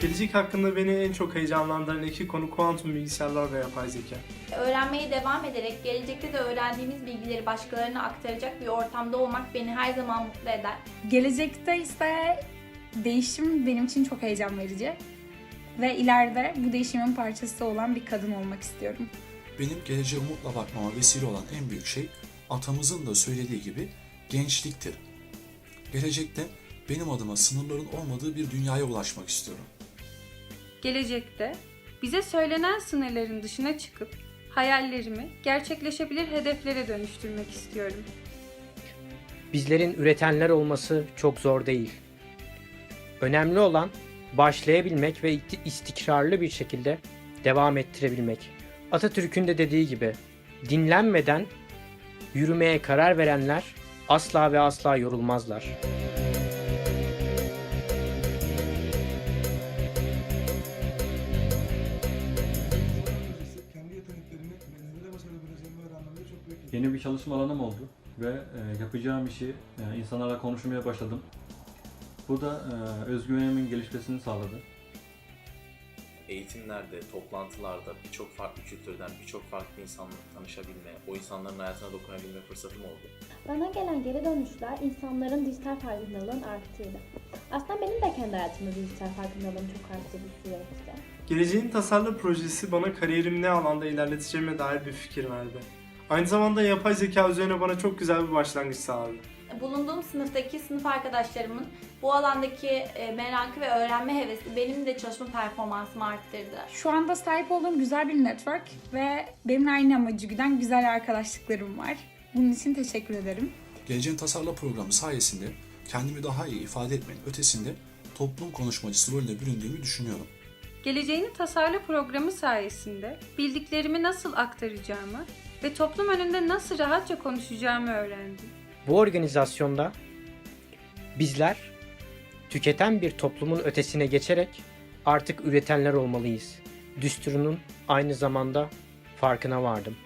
Gelecek hakkında beni en çok heyecanlandıran iki konu kuantum bilgisayarlar ve yapay zeka. Öğrenmeye devam ederek gelecekte de öğrendiğimiz bilgileri başkalarına aktaracak bir ortamda olmak beni her zaman mutlu eder. Gelecekte ise değişim benim için çok heyecan verici. Ve ileride bu değişimin parçası olan bir kadın olmak istiyorum. Benim geleceğe umutla bakmama vesile olan en büyük şey atamızın da söylediği gibi gençliktir. Gelecekte benim adıma sınırların olmadığı bir dünyaya ulaşmak istiyorum. Gelecekte bize söylenen sınırların dışına çıkıp hayallerimi gerçekleşebilir hedeflere dönüştürmek istiyorum. Bizlerin üretenler olması çok zor değil. Önemli olan başlayabilmek ve isti- istikrarlı bir şekilde devam ettirebilmek. Atatürk'ün de dediği gibi dinlenmeden yürümeye karar verenler asla ve asla yorulmazlar. Yeni bir çalışma alanım oldu ve e, yapacağım işi e, insanlarla konuşmaya başladım. Bu da e, özgüvenimin gelişmesini sağladı. eğitimlerde, toplantılarda birçok farklı kültürden, birçok farklı insanla tanışabilme, o insanların hayatına dokunabilme fırsatım oldu. Bana gelen geri dönüşler insanların dijital farkındalığın arttığıydı. Aslında benim de kendi hayatımda dijital farkındalığım çok arttı bu süreçte. Geleceğin tasarlı projesi bana kariyerimi ne alanda ilerleteceğime dair bir fikir verdi. Aynı zamanda yapay zeka üzerine bana çok güzel bir başlangıç sağladı. Bulunduğum sınıftaki sınıf arkadaşlarımın bu alandaki e, merakı ve öğrenme hevesi benim de çalışma performansımı arttırdı. Şu anda sahip olduğum güzel bir network ve benimle aynı amacı güden güzel arkadaşlıklarım var. Bunun için teşekkür ederim. Geleceğin Tasarla programı sayesinde kendimi daha iyi ifade etmenin ötesinde toplum konuşmacısı rolüne büründüğümü düşünüyorum. Geleceğini Tasarla programı sayesinde bildiklerimi nasıl aktaracağımı ve toplum önünde nasıl rahatça konuşacağımı öğrendim. Bu organizasyonda bizler tüketen bir toplumun ötesine geçerek artık üretenler olmalıyız. Düsturunun aynı zamanda farkına vardım.